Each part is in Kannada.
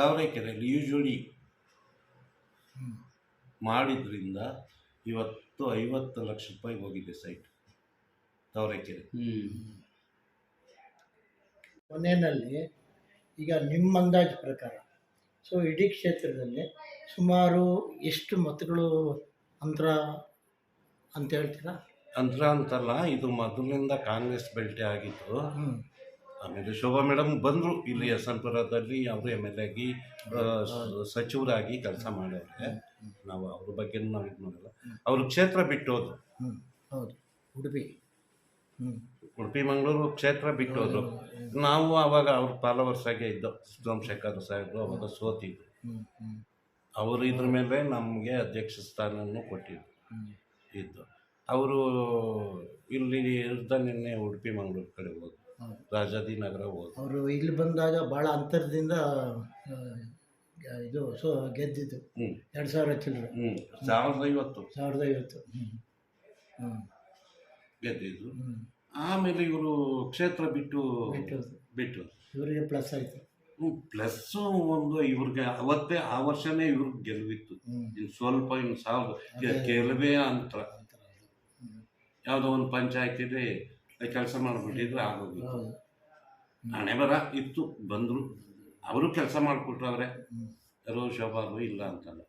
ತಾವರೆಕೆರೆಯಲ್ಲಿ ಯೂಶ್ವಲಿ ಮಾಡಿದ್ರಿಂದ ಇವತ್ತು ಐವತ್ತು ಲಕ್ಷ ರೂಪಾಯಿ ಹೋಗಿದೆ ಸೈಟ್ ತಾವರೆಕೆರೆ. ಕೊನೆಯಲ್ಲಿ ಈಗ ನಿಮ್ಮ ಅಂದಾಜು ಪ್ರಕಾರ ಸೊ ಇಡೀ ಕ್ಷೇತ್ರದಲ್ಲಿ ಸುಮಾರು ಎಷ್ಟು ಮತಗಳು ಅಂತರ ಅಂತ ಹೇಳ್ತೀರಾ? ಅಂತರ ಅಂತಲ್ಲ ಇದು ಮೊದಲಿಂದ ಕಾಂಗ್ರೆಸ್ ಬೆಲ್ಟೆ ಆಗಿತ್ತು. ಆಮೇಲೆ ಶೋಭಾ ಮೇಡಮ್ ಬಂದರು ಇಲ್ಲಿ ಯಶವಂತಪುರದಲ್ಲಿ ಅವರು ಎಂ ಎಲ್ ಆಗಿ ಸಚಿವರಾಗಿ ಕೆಲಸ ಮಾಡಿದ್ರೆ ನಾವು ಅವ್ರ ಬಗ್ಗೆ ನಾವು ಇದು ಮಾಡಲ್ಲ. ಅವರು ಕ್ಷೇತ್ರ ಬಿಟ್ಟು ಹೋದ್ರು ಹೌದು. ಉಡುಪಿ. ಉಡುಪಿ ಮಂಗಳೂರು ಕ್ಷೇತ್ರ ಬಿಟ್ಟು ಹೋದ್ರು ನಾವು ಅವಾಗ ಅವ್ರ ಫಾಲೋವರ್ಸ್ ಆಗೇ ಇದ್ದೋ ಸೋಮಶೇಖರ್ ಸಾಹೇಬರು ಅವಾಗ ಸೋತಿದ್ರು. ಅವರು ಇದ್ರ ಮೇಲೆ ನಮಗೆ ಅಧ್ಯಕ್ಷ ಸ್ಥಾನವನ್ನು ಕೊಟ್ಟಿದ್ರು. ಇದ್ದು. ಅವರು ಇಲ್ಲಿ ಇರ್ದ ನಿನ್ನೆ ಉಡುಪಿ ಮಂಗಳೂರು ಕಡೆ ಹೋದ್ರು. ಹೌದು ರಾಜಾಜಿನಗರ ಹೋದ್ರು. ಅವರು ಇಲ್ಲಿ ಬಂದಾಗ ಭಾಳ ಅಂತರದಿಂದ ಇದು ಸೊ ಗೆದ್ದಿದ್ದು. ಹ್ಞೂ ಎರಡು ಸಾವಿರ ಚಿಲ್ಲರೆ ಹ್ಞೂ ಸಾವಿರದ ಐವತ್ತು. ಸಾವಿರದ ಐವತ್ತು. ಹ್ಞೂ ಹ್ಞೂ ಆಮೇಲೆ ಇವರು ಕ್ಷೇತ್ರ ಬಿಟ್ಟು ಬಿಟ್ಟು ಬಿಟ್ಟು. ಇವರಿಗೆ ಪ್ಲಸ್ ಆಯಿತು. ಪ್ಲಸ್ಸು ಒಂದು ಇವ್ರಿಗೆ ಅವತ್ತೇ ಆ ವರ್ಷನೇ ಇವ್ರಿಗೆ ಗೆಲುವಿತ್ತು. ಇನ್ನು ಸ್ವಲ್ಪ ಇನ್ನು ಸಾವಿರ ಅದೇ. ಕೆಲವೇ ಅಂತರ. ಯಾವುದೋ ಒಂದು ಪಂಚಾಯತಿಲಿ ಕೆಲಸ ಮಾಡಿಬಿಟ್ಟಿದ್ರೆ ಆಗೋಗಿತ್ತು ಹಣೆ ಬರ ಇತ್ತು ಬಂದರು. ಅವರು ಕೆಲಸ ಮಾಡಿಕೊಟ್ರವ್ರೆ ಎಲ್ಲೋ ಯಾರೋ ಶೋಭಾರು ಇಲ್ಲ ಅಂತಲ್ಲ.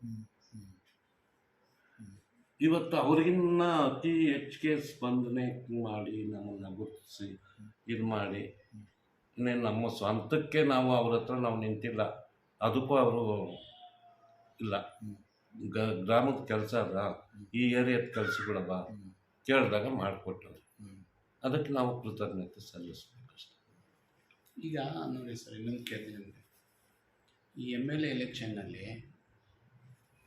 ಇವತ್ತು ಅವ್ರಿಗಿನ್ನ ಅತಿ ಹೆಚ್ಚಿಗೆ ಸ್ಪಂದನೆ ಮಾಡಿ ನಮ್ಮನ್ನು ಗುರುತಿಸಿ ಇದು ಮಾಡಿ. ಇನ್ನೇನು ನಮ್ಮ ಸ್ವಂತಕ್ಕೆ ನಾವು ಅವ್ರ ಹತ್ರ ನಾವು ನಿಂತಿಲ್ಲ. ಅದಕ್ಕೂ ಅವರು ಇಲ್ಲ. ಗ ಗ್ರಾಮದ ಕೆಲಸ ಅದ. ಈ ಏರಿಯಾದ ಕೆಲಸಗಳವ ಬಾ ಕೇಳಿದಾಗ ಮಾಡಿಕೊಟ್ಟರು ಅದಕ್ಕೆ ನಾವು ಕೃತಜ್ಞತೆ ಸಲ್ಲಿಸಬೇಕು ಈಗ ನೋಡಿ ಸರ್ ಇನ್ನೊಂದು ಕೇಳ್ತೀನಿ ಈ ಎಂ ಎಲ್ ಎ ಎಲೆಕ್ಷನ್ನಲ್ಲಿ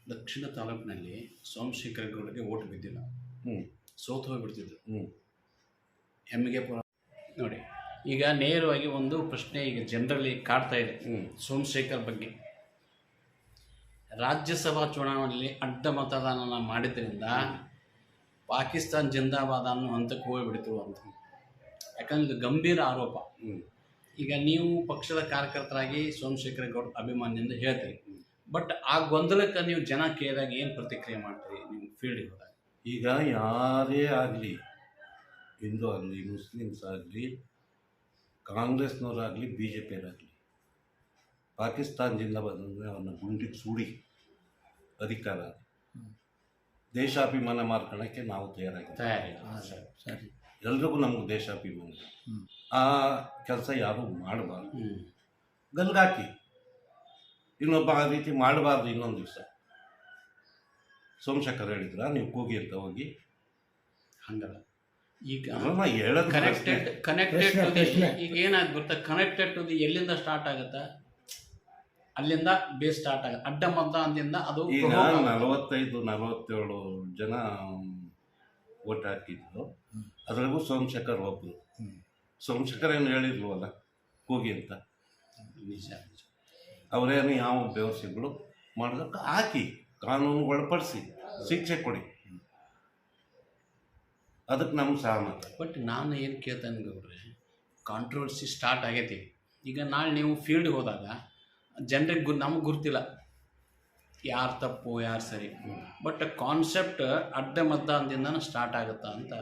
ದಕ್ಷಿಣ ತಾಲೂಕಿನಲ್ಲಿ ಸೋಮಶೇಖರ ಗೌಡಗೆ ಓಟ್ ಬಿದ್ದಿಲ್ಲ. ಹ್ಞೂ ಸೋತು ಹೋಗ್ಬಿಡ್ತಿದ್ರು. ಹ್ಞೂ ಎಮ್ಗೆ ಪುರ ನೋಡಿ ಈಗ ನೇರವಾಗಿ ಒಂದು ಪ್ರಶ್ನೆ ಈಗ ಜನರಲ್ಲಿ ಕಾಡ್ತಾ ಇದೆ. ಹ್ಞೂ ಸೋಮಶೇಖರ್ ಬಗ್ಗೆ. ರಾಜ್ಯಸಭಾ ಚುನಾವಣೆಯಲ್ಲಿ ಅಡ್ಡ ಮತದಾನ ಮಾಡಿದ್ರಿಂದ ಪಾಕಿಸ್ತಾನ್ ಜಿಂದಾಬಾದ್ ಅನ್ನೋ ಹಂತಕ್ಕೆ ಹೋಗ್ಬಿಡ್ತು ಅಂತ. ಯಾಕಂದ್ರೆ ಇದು ಗಂಭೀರ ಆರೋಪ. ಈಗ ನೀವು ಪಕ್ಷದ ಕಾರ್ಯಕರ್ತರಾಗಿ ಸೋಮಶೇಖರ ಗೌಡ ಅಭಿಮಾನಿಯಿಂದ ಹೇಳ್ತೀರಿ. ಬಟ್ ಆ ಗೊಂದಲಕ್ಕೆ ನೀವು ಜನ ಕೇಳಿದಾಗ ಏನು ಪ್ರತಿಕ್ರಿಯೆ ಮಾಡ್ತೀರಿ ನಿಮ್ಮ ಫೀಲ್ಡಿಗೆ ಹೋದಾಗ? ಈಗ ಯಾರೇ ಆಗಲಿ ಹಿಂದೂ ಆಗಲಿ ಮುಸ್ಲಿಮ್ಸ್ ಆಗಲಿ ಕಾಂಗ್ರೆಸ್ನವರಾಗಲಿ ಬಿ ಜೆ ಪಿಯರಾಗಲಿ ಜಿಂದಾಬಾದ್ ಬಂದರೆ ಅವನ್ನ ಗುಂಡಿಗೆ ಸೂಡಿ ಅಧಿಕಾರ. ದೇಶಾಭಿಮಾನ ಮಾರ್ಕೊಳ್ಳೋಕ್ಕೆ ನಾವು ತಯಾರಾಗಿದ್ದೀವಿ. ತಯಾರಿ ಹಾಂ ಸರಿ. ಸರಿ. ಎಲ್ರಿಗೂ ನಮ್ಗೆ ದೇಶಾಭಿಮಾನ. ಆ ಕೆಲಸ ಯಾರೂ ಮಾಡಬಾರ್ದು. ಗಲ್ಗಾಕಿ ಇನ್ನೊಬ್ಬ ಆ ರೀತಿ ಮಾಡಬಾರ್ದು ಇನ್ನೊಂದು ದಿವಸ. ಸೋಮಶೇಖರ್ ಹೇಳಿದ್ರ ನೀವು ಕೂಗಿ ಅಂತ ಹೋಗಿ. ಹಂಗಲ್ಲ. ಈಗ ಕನೆಕ್ಟೆಡ್ ಕನೆಕ್ಟೆಡ್ ಟು ದಿ ಪ್ರಶ್ನೆ. ಈಗ ಗೊತ್ತಾ? ಕನೆಕ್ಟೆಡ್ ಟು ದಿ ಎಲ್ಲಿಂದ ಸ್ಟಾರ್ಟ್ ಆಗುತ್ತೆ? ಅಲ್ಲಿಂದ ಬೇಸ್ ಸ್ಟಾರ್ಟ್ ಆಗುತ್ತೆ. ಅಡ್ಡ ಅಂದಿಂದ ಅದು ಈಗ. ನಲವತ್ತೈದು ನಲವತ್ತೇಳು ಜನ ಓಟ್ ಹಾಕಿದ್ರು ಅದರಲ್ಲೂ ಅದ್ರಾಗೂ ಸೋಮಶೇಖರ್ ಒಬ್ಬರು ಸೋಮಶೇಖರ್ ಏನು ಹೇಳಿದ್ರು ಅಲ್ಲ ಹೋಗಿ ಅಂತ. ನಿಜ ನಿಜ. ಅವರೇನು ಯಾವ ವ್ಯವಸ್ಥೆಗಳು ಮಾಡೋದಕ್ಕೆ ಹಾಕಿ ಕಾನೂನು ಒಳಪಡಿಸಿ ಶಿಕ್ಷೆ ಕೊಡಿ. ಅದಕ್ಕೆ ನಮ್ಗೆ ಸಹಮತ. ಬಟ್ ನಾನು ಏನು ಕೇಳ್ತೇನೆ ಗೌಡ್ರೆ ಕಾಂಟ್ರವರ್ಸಿ ಸ್ಟಾರ್ಟ್ ಆಗೈತಿ. ಈಗ ನಾಳೆ ನೀವು ಫೀಲ್ಡ್ಗೆ ಹೋದಾಗ ಜನರಿಗೆ ಗು ನಮಗೆ ಗುರ್ತಿಲ್ಲ ಯಾರು ತಪ್ಪು ಯಾರು ಸರಿ. ಬಟ್ ಕಾನ್ಸೆಪ್ಟ್ ಅಡ್ಡ ಮತದಾನದಿಂದನೂ ಸ್ಟಾರ್ಟ್ ಆಗುತ್ತೆ ಅಂತ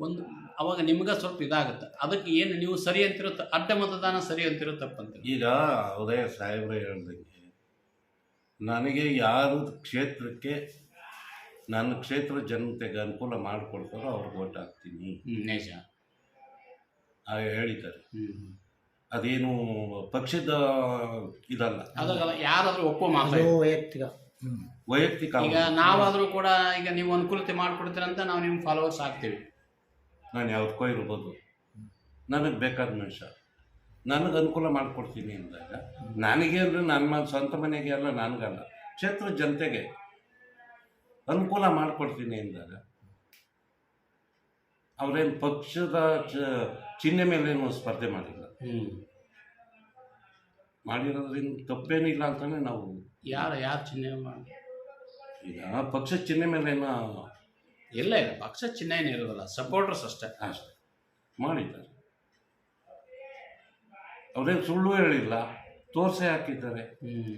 ಒಂದು ಅವಾಗ ನಿಮ್ಗೆ ಸ್ವಲ್ಪ ಇದಾಗುತ್ತೆ. ಅದಕ್ಕೆ ಏನು ನೀವು ಸರಿ ಅಂತಿರೋ ಅಡ್ಡ ಮತದಾನ ಸರಿ ಅಂತಿರೋ ತಪ್ಪಂತ ಈಗ ಉದಯ ಸಾಹೇಬ್ರೆ ಹೇಳ್ದಂಗೆ ನನಗೆ ಯಾರು ಕ್ಷೇತ್ರಕ್ಕೆ ನನ್ನ ಕ್ಷೇತ್ರ ಜನತೆಗೆ ಅನುಕೂಲ ಮಾಡಿಕೊಡ್ತಾರೋ ಅವ್ರಿಗೆ ಓಟ್ ಹಾಕ್ತೀನಿ. ನಿಜ. ಹೇಳಿದ್ದಾರೆ. ಹ್ಞೂ ಅದೇನು ಪಕ್ಷದ ಇದಲ್ಲ. ಅದಾಗ ಯಾರಾದರೂ ಒಪ್ಪೋ ಮಾತಾಡಿ ವೈಯಕ್ತಿಕ. ವೈಯಕ್ತಿಕ ಈಗ. ನಾವಾದರೂ ಕೂಡ ಈಗ ನೀವು ಅನುಕೂಲತೆ ಮಾಡಿಕೊಡ್ತೀರಂತ ನಾವು ನಿಮ್ಮ ಫಾಲೋವರ್ಸ್ ಆಗ್ತೀವಿ ನಾನು ಯಾವ್ದಕ್ಕೋ ಇರ್ಬೋದು. ನನಗೆ ಬೇಕಾದ ಮನುಷ್ಯ. ನನಗೆ ಅನುಕೂಲ ಮಾಡಿಕೊಡ್ತೀನಿ ಅಂದಾಗ ನನಗೆ ಅಂದರೆ ನನ್ನ ಸ್ವಂತ ಮನೆಗೆ ಅಲ್ಲ ನನಗಲ್ಲ. ಕ್ಷೇತ್ರ ಜನತೆಗೆ ಅನುಕೂಲ ಮಾಡಿಕೊಡ್ತೀನಿ ಅಂದಾಗ ಅವರೇನು ಪಕ್ಷದ ಚ- ಚಿಹ್ನೆ ಮೇಲೇನು ಸ್ಪರ್ಧೆ ಮಾಡಿಲ್ಲ. ಹ್ಞೂ ಮಾಡಿರೋದ್ರಿಂದ ತಪ್ಪೇನಿಲ್ಲ ಅಂತಲೇ ನಾವು ಯಾರು ಯಾರು ಚಿಹ್ನೆ ಮಾಡಿ ಈಗ ಪಕ್ಷ ಚಿಹ್ನೆ ಮೇಲೇನ ಇಲ್ಲ ಇಲ್ಲ ಪಕ್ಷ ಚಿಹ್ನೆ ಏನು ಇರೋದಿಲ್ಲ. ಸಪೋರ್ಟರ್ಸ್ ಅಷ್ಟೇ. ಅಷ್ಟೆ. ಮಾಡಿದ್ದಾರೆ. ಅವ್ರೇನು ಸುಳ್ಳು ಹೇಳಿಲ್ಲ ತೋರಿಸೇ ಹಾಕಿದ್ದಾರೆ. ಹ್ಞೂ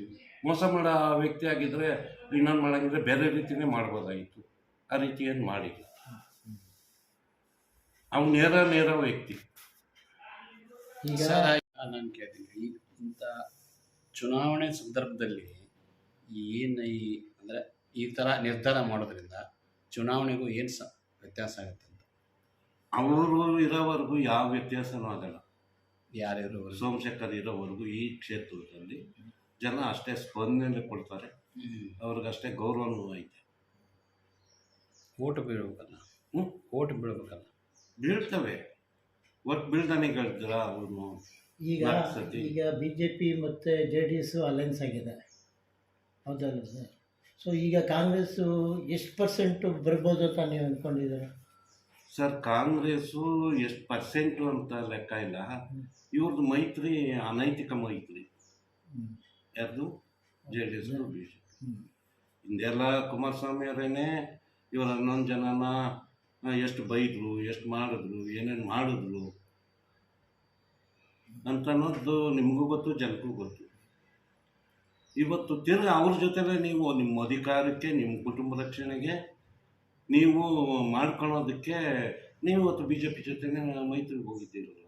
ಮೋಸ ಮಾಡೋ ವ್ಯಕ್ತಿ ಆಗಿದ್ರೆ ಇನ್ನೊಂದು ಮಾಡಂಗಿದ್ರೆ ಬೇರೆ ರೀತಿನೇ ಮಾಡ್ಬೋದಾಗಿತ್ತು ಆ ರೀತಿ ಏನು ಮಾಡಿಲ್ಲ. ಅವ್ನು ನೇರ ನೇರ ವ್ಯಕ್ತಿ. ಈಗ ನಾನು ಕೇಳ್ತೀನಿ. ಈ ಇಂಥ ಚುನಾವಣೆ ಸಂದರ್ಭದಲ್ಲಿ ಏನು ಈ ಅಂದರೆ ಈ ಥರ ನಿರ್ಧಾರ ಮಾಡೋದ್ರಿಂದ ಚುನಾವಣೆಗೂ ಏನು ಸ ವ್ಯತ್ಯಾಸ ಆಗುತ್ತೆ ಅಂತ? ಅವರು ಇರೋವರೆಗೂ ಯಾವ ವ್ಯತ್ಯಾಸನೂ ಆಗಲ್ಲ. ಯಾರ್ಯಾರು ಸೋಮಶೇಖರ್ ಇರೋವರೆಗೂ ಈ ಕ್ಷೇತ್ರದಲ್ಲಿ ಜನ ಅಷ್ಟೇ ಸ್ಪಂದನೆ ಕೊಡ್ತಾರೆ. ಅವ್ರಿಗಷ್ಟೇ ಗೌರವನೂ ಐತೆ. ಓಟು ಬೀಳ್ಬೇಕಲ್ಲ? ಹ್ಞೂ ಓಟು ಬೀಳ್ಬೇಕಲ್ಲ? ಬೀಳ್ತವೆ. ಒಟ್ಟು ಬೀಳ್ದಾನೆ ಕೇಳ್ತೀರಾ ಅವನು ಈಗ ನಾಲ್ಕು ಸತಿ. ಈಗ ಬಿ ಜೆ ಪಿ ಮತ್ತು ಜೆ ಡಿ ಎಸ್ ಅಲೈನ್ಸ್ ಆಗಿದೆ. ಹೌದಲ್ಲ ಸರ್? ಸೊ ಈಗ ಕಾಂಗ್ರೆಸ್ಸು ಎಷ್ಟು ಪರ್ಸೆಂಟು ಬರ್ಬೋದು ಅಂತ ನೀವು ಅಂದ್ಕೊಂಡಿದ್ದೀರ ಸರ್ ಕಾಂಗ್ರೆಸ್ಸು ಎಷ್ಟು ಪರ್ಸೆಂಟು ಅಂತ ಲೆಕ್ಕ ಇಲ್ಲ. ಇವ್ರದ್ದು ಮೈತ್ರಿ ಅನೈತಿಕ ಮೈತ್ರಿ. ಯಾರು ಯಾರ್ದು? J D S B J ಹಿಂದೆಲ್ಲ ಕುಮಾರಸ್ವಾಮಿ ಅವರೇನೆ ಇವರು ಹನ್ನೊಂದು ಜನನ ಎಷ್ಟು ಬೈದರು ಎಷ್ಟು ಮಾಡಿದ್ರು ಏನೇನು ಮಾಡಿದ್ರು ಅಂತ ಅನ್ನೋದು ನಿಮಗೂ ಗೊತ್ತು ಜನಕ್ಕೂ ಗೊತ್ತು. ಇವತ್ತು ತಿರ್ಗಿ ಅವ್ರ ಜೊತೆಲೇ ನೀವು ನಿಮ್ಮ ಅಧಿಕಾರಕ್ಕೆ ನಿಮ್ಮ ಕುಟುಂಬ ರಕ್ಷಣೆಗೆ ನೀವು ಮಾಡ್ಕೊಳ್ಳೋದಕ್ಕೆ ನೀವು ಇವತ್ತು ಬಿ ಜೆ ಪಿ ಜೊತೆನೇ ಮೈತ್ರಿಗೆ ಹೋಗಿದ್ದೀರಲ್ಲ.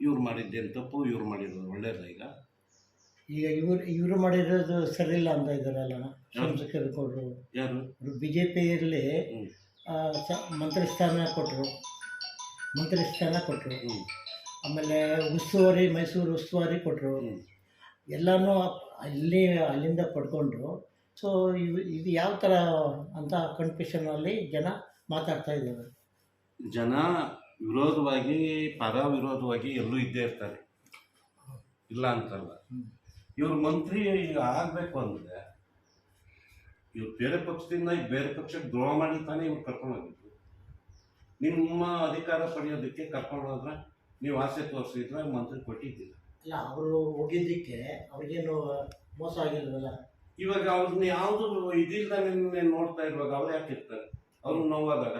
ಇವ್ರು ಮಾಡಿದ್ದೇನು ತಪ್ಪು ಇವ್ರು ಮಾಡಿರೋದು ಒಳ್ಳೇದ ಈಗ? ಈಗ ಇವರು ಇವರು ಮಾಡಿರೋದು ಸರಿಯಿಲ್ಲ ಅಂತ ಇದ್ದಾರಲ್ಲ ಯಾರು? ಬಿ ಜೆ ಪಿಯಲ್ಲಿ ಸ ಮಂತ್ರಿ ಸ್ಥಾನ ಕೊಟ್ಟರು ಮಂತ್ರಿ ಸ್ಥಾನ ಕೊಟ್ಟರು ಆಮೇಲೆ ಉಸ್ತುವಾರಿ ಮೈಸೂರು ಉಸ್ತುವಾರಿ ಕೊಟ್ಟರು ಎಲ್ಲನೂ ಅಲ್ಲಿ ಅಲ್ಲಿಂದ ಪಡ್ಕೊಂಡ್ರು ಸೊ ಇವು ಇದು ಯಾವ ಥರ ಅಂತ ಕನ್ಫ್ಯೂಷನಲ್ಲಿ ಜನ ಮಾತಾಡ್ತಾ ಇದ್ದಾರೆ. ಜನ ವಿರೋಧವಾಗಿ ಪರ ವಿರೋಧವಾಗಿ ಎಲ್ಲೂ ಇದ್ದೇ ಇರ್ತಾರೆ. ಇಲ್ಲ ಅಂತಲ್ಲ. ಇವ್ರ ಇವ್ರು ಮಂತ್ರಿ ಈಗ ಆಗಬೇಕು ಅಂದರೆ ಇವ್ರು ಬೇರೆ ಪಕ್ಷದಿಂದ ಬೇರೆ ಪಕ್ಷಕ್ಕೆ ದ್ರೋಹ ಮಾಡಿ ತಾನೇ ಇವ್ರು ಕರ್ಕೊಂಡು ಹೋಗಿದ್ದು. ನಿಮ್ಮ ಅಧಿಕಾರ ಪಡೆಯೋದಕ್ಕೆ ಕರ್ಕೊಂಡು ಹೋದ್ರೆ ನೀವು ಆಸೆ ತೋರಿಸಿದ್ರೆ ಮಂತ್ರಿ ಕೊಟ್ಟಿದ್ದಿಲ್ಲ ಅಲ್ಲ ಅವರು ಹೋಗಿದ್ದಕ್ಕೆ ಅವ್ರಿಗೇನು ಮೋಸ ಆಗಿಲ್ವಲ್ಲ? ಇವಾಗ ಅವ್ರನ್ನ ಯಾವುದು ನಿಮ್ಮ ನೋಡ್ತಾ ಇರುವಾಗ ಅವ್ರು ಯಾಕೆ ಇರ್ತಾರೆ? ಅವ್ರು ನೋವಾದಾಗ?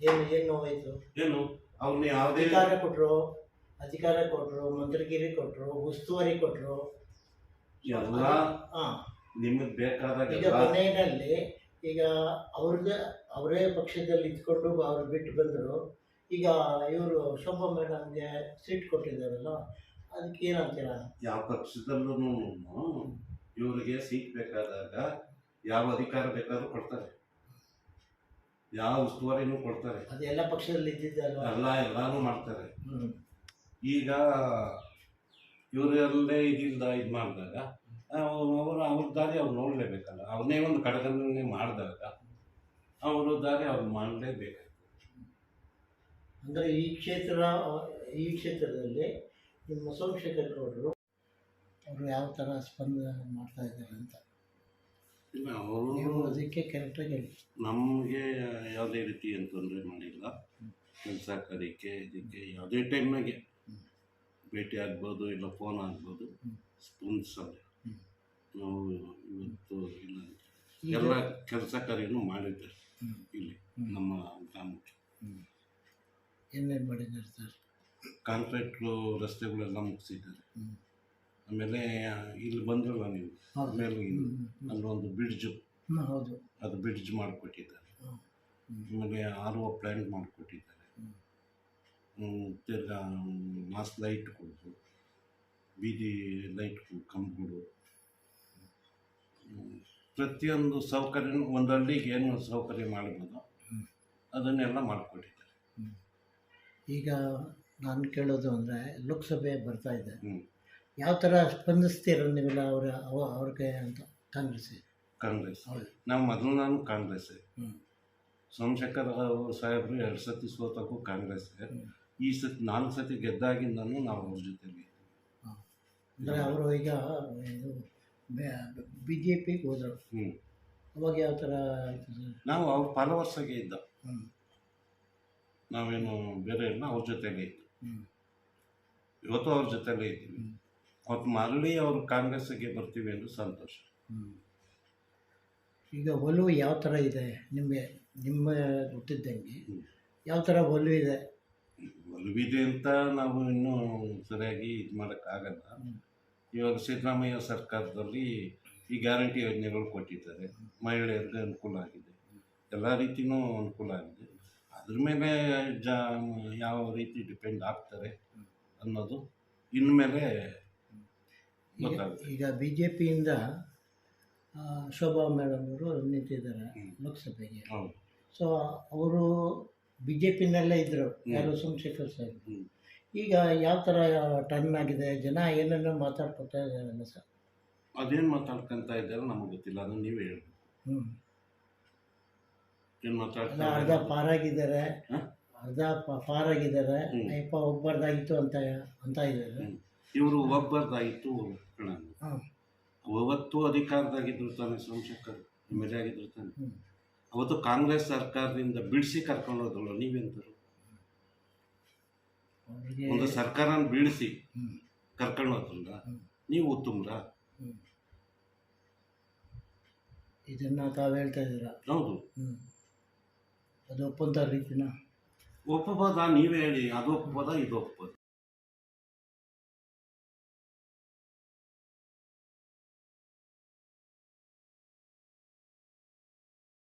ಏನು ಏನು ನೋವಾಯ್ತು? ಏನು? ಅವ್ರನ್ನ ಯಾವುದೇ ಅಧಿಕಾರ ಕೊಟ್ಟರು ಅಧಿಕಾರ ಕೊಟ್ಟರು ಮಂತ್ರಿಗಿರಿ ಕೊಟ್ಟರು ಉಸ್ತುವಾರಿ ಕೊಟ್ಟರು ಎಲ್ಲ ಹಾಂ. ನಿಮಗೆ ಈಗ ಮನೆಯಲ್ಲಿ ಈಗ ಅವ್ರದ್ದೇ ಅವರೇ ಪಕ್ಷದಲ್ಲಿ ಇದ್ಕೊಂಡು ಅವ್ರು ಬಿಟ್ಟು ಬಂದರು. ಈಗ ಇವರು ಶೋಭಾ ಮೇಡಮ್ಗೆ ಸೀಟ್ ಕೊಟ್ಟಿದ್ದಾರಲ್ಲ ಅದಕ್ಕೆ ಏನಂತೀರ? ಯಾವ ಪಕ್ಷದಲ್ಲೂ ಇವರಿಗೆ ಸೀಟ್ ಬೇಕಾದಾಗ ಯಾವ ಅಧಿಕಾರ ಬೇಕಾದ್ರೂ ಕೊಡ್ತಾರೆ. ಯಾವ ಉಸ್ತುವಾರಿನೂ ಕೊಡ್ತಾರೆ. ಅದೆಲ್ಲ ಎಲ್ಲ ಪಕ್ಷದಲ್ಲಿ ಇದ್ದಿದ್ದಲ್ಲ ಎಲ್ಲ ಎಲ್ಲಾನು ಮಾಡ್ತಾರೆ. ಈಗ ಇವರಲ್ಲೇ ಇದ್ದಿಲ್ಲ ಇದು ಮಾಡಿದಾಗ ಅವರು ಅವ್ರ ದಾರಿ ಅವ್ರು ನೋಡಲೇಬೇಕಲ್ಲ. ಅವನೇ ಒಂದು ಕಡಗನ್ನೇ ಮಾಡಿದಾಗ ಅವರು ದಾರಿ ಅವ್ರು ಮಾಡಲೇಬೇಕು ಅಂದರೆ ಈ ಕ್ಷೇತ್ರ ಈ ಕ್ಷೇತ್ರದಲ್ಲಿ ನಿಮ್ಮ ಸೋಮಶೇಖರ್ ಗೌಡರು ಅವರು ಯಾವ ಥರ ಸ್ಪಂದನೆ ಮಾಡ್ತಾ ಇದ್ದಾರೆ ಅಂತ? ಅವರು ಅದಕ್ಕೆ ಕರೆಕ್ಟಾಗಿ ಹೇಳಿ. ನಮಗೆ ಯಾವುದೇ ರೀತಿ ಏನು ತೊಂದರೆ ಮಾಡಿಲ್ಲ. ಕೆಲಸ ಕಲಿಕೆ ಇದಕ್ಕೆ ಯಾವುದೇ ಟೈಮ್ನಾಗೆ ಭೇಟಿ ಆಗ್ಬೋದು ಇಲ್ಲ ಫೋನ್ ಆಗ್ಬೋದು ಹ್ಮ್. ನಾವು ಇವತ್ತು ಇಲ್ಲ. ಎಲ್ಲ ಕೆಲಸ ಕಾರ್ಯನೂ ಮಾಡಿದ್ದಾರೆ. ಹ್ಮ್. ಇಲ್ಲಿ ನಮ್ಮ ಗ್ರಾಮಕ್ಕೆ. ಏನೇನು ಮಾಡಿದ್ದಾರೆ ಸರ್? ಕಾಂಟ್ರಾಕ್ಟ್ರು ರಸ್ತೆಗಳೆಲ್ಲ ಮುಗಿಸಿದ್ದಾರೆ. ಆಮೇಲೆ ಇಲ್ಲಿ ಬಂದ್ರಲ್ಲ ನೀವು? ಆಮೇಲೆ ಅಲ್ಲೊಂದು ಬ್ರಿಡ್ಜು ಹೌದು. ಅದು ಬ್ರಿಡ್ಜ್ ಮಾಡಿಕೊಟ್ಟಿದ್ದಾರೆ. ಆಮೇಲೆ ಆರ್ ಒ ಪ್ಲ್ಯಾಂಟ್ ಮಾಡಿಕೊಟ್ಟಿದ್ದಾರೆ ತಿರ್ಗಾ ಮಾಸ್ ಲೈಟ್ ಕೊಡೋದು ಬೀದಿ ಲೈಟ್ ಕಂಬಗಳು. ಪ್ರತಿಯೊಂದು ಸೌಕರ್ಯ ಒಂದು ಹಳ್ಳಿಗೆ ಏನು ಸೌಕರ್ಯ ಮಾಡ್ಬೋದು? ಅದನ್ನೆಲ್ಲ ಮಾಡಿಕೊಟ್ಟಿದ್ದಾರೆ. ಈಗ ನಾನು ಕೇಳೋದು ಅಂದರೆ ಲೋಕಸಭೆ ಬರ್ತಾ ಇದೆ. ಯಾವ ಥರ ಸ್ಪಂದಿಸ್ತೀರ ನೀವೆಲ್ಲ ಅವರ ಅವ- ಅವ್ರಿಗೆ ಅಂತ ಕಾಂಗ್ರೆಸ್. ಕಾಂಗ್ರೆಸ್ ನಾವು ಮೊದಲು ನಾನು ಕಾಂಗ್ರೆಸ್ ಹ್ಞೂ ಸೋಮಶೇಖರ್ ಅವರು ಸಾಹೇಬರು ಎರಡು ಸತಿ ಸೋತಕ್ಕೂ ಕಾಂಗ್ರೆಸ್. ಈ ಸತಿ ನಾಲ್ಕು ಸತಿ ಗೆದ್ದಾಗಿಂದನೂ ನಾವು ಅವ್ರ ಜೊತೆಲಿ ಅಂದರೆ ಅವರು ಈಗ ಇದು ಬಿ ಜೆ ಪಿಗೆ ಹೋದರು. ಹ್ಞೂ ಅವಾಗ ಯಾವ ಥರ ಆಯಿತು ಸರ್? ನಾವು ಅವ್ರ ಫಾಲೋವರ್ಸಾಗೆ ಇದ್ದ. ಹ್ಞೂ ನಾವೇನು ಬೇರೆ ಇಲ್ಲ ಅವ್ರ ಜೊತೆಲೇ ಇತ್ತು ಹ್ಞೂ ಇವತ್ತು ಅವ್ರ ಜೊತೆಲೇ ಇದ್ದೀವಿ. ಅವತ್ತು ಮರಳಿ ಅವರು ಕಾಂಗ್ರೆಸ್ಸಿಗೆ ಬರ್ತೀವಿ ಎಂದು ಸಂತೋಷ. ಹ್ಞೂ ಈಗ ಒಲವು ಯಾವ ಥರ ಇದೆ? ನಿಮಗೆ ನಿಮ್ಮ ಗೊತ್ತಿದ್ದಂಗೆ. ಯಾವ ಥರ ಒಲವು ಇದೆ? ಒಲವಿದೆ ಅಂತ ನಾವು ಇನ್ನೂ ಸರಿಯಾಗಿ ಇದು ಮಾಡೋಕ್ಕಾಗಲ್ಲ. ಇವಾಗ ಸಿದ್ದರಾಮಯ್ಯ ಸರ್ಕಾರದಲ್ಲಿ ಈ ಗ್ಯಾರಂಟಿ ಯೋಜನೆಗಳು ಕೊಟ್ಟಿದ್ದಾರೆ. ಮಹಿಳೆಯರಿಗೆ ಅನುಕೂಲ ಆಗಿದೆ. ಎಲ್ಲ ರೀತಿಯೂ ಅನುಕೂಲ ಆಗಿದೆ. ಅದ್ರ ಮೇಲೆ ಜ ಯಾವ ರೀತಿ ಡಿಪೆಂಡ್ ಆಗ್ತಾರೆ ಅನ್ನೋದು ಇನ್ಮೇಲೆ ಗೊತ್ತಾಗುತ್ತೆ. ಈಗ ಬಿ ಜೆ ಪಿಯಿಂದ ಶೋಭಾ ಮೇಡಮ್ ಅವರು ನಿಂತಿದ್ದಾರೆ. ಲೋಕಸಭೆಗೆ. ಹೌದು. ಸೊ ಅವರು ಬಿ ಜೆ ಪಿನಲ್ಲೇ ಇದ್ದರು ಯಾರು ಸೋಮಶೇಖರ್ ಸಾಹೇಬ್. ಈಗ ಯಾವ ಥರ ಟರ್ನ್ ಆಗಿದೆ? ಜನ ಏನೇನೋ ಮಾತಾಡ್ಕೊತಾ ಇದ್ದಾರೆ ಸರ್. ಅದೇನು ಮಾತಾಡ್ಕೊಂತ ಇದ್ದಾರೆ ನಮಗೆ ಗೊತ್ತಿಲ್ಲ ಅದನ್ನು ನೀವೇ ಹೇಳಿ ಹ್ಞೂ ಏನು ಮಾತಾಡ್ತಾರೆ ಮಾತಾಡ್ತಾ ಅರ್ಧ ಪಾರಾಗಿದ್ದಾರೆ? ಅರ್ಧ ಪಾರಾಗಿದ್ದಾರೆ. ಅಯ್ಯಪ್ಪ ಒಬ್ಬರ್ದಾಗಿತ್ತು ಅಂತ ಅಂತ ಇದ್ದಾರೆ. ಇವರು ಒಬ್ಬರ್ದಾಗಿತ್ತು ಕಣ ಹಾಂ ಅವತ್ತು ಅಧಿಕಾರದಾಗಿದ್ರು ತಾನೆ ಸೋಮಶೇಖರ್ ಎಂ ಎಲ್ ಎ ಆಗಿದ್ರು ತಾನೆ. ಅವತ್ತು ಕಾಂಗ್ರೆಸ್ ಸರ್ಕಾರದಿಂದ ಬಿಡಿಸಿ ಕರ್ಕೊಂಡು ಹೋದವಳು ನೀವೆಂತರು? ಒಂದು ಸರ್ಕಾರನ ಬೀಳಿಸಿ ಕರ್ಕೊಂಡು ಹೋದ್ರಲ್ಲ ನೀವು ಉತ್ತಮ್ರ ಇದನ್ನ ತಾವು ಹೇಳ್ತಾ ಇದ್ದೀರಾ? ಹೌದು. ಅದು ಒಪ್ಪಂತ ರೀತಿನ? ಒಪ್ಪಬೋದ ನೀವೇ ಹೇಳಿ ಅದು ಒಪ್ಪಬೋದ ಇದು ಒಪ್ಪಬೋದ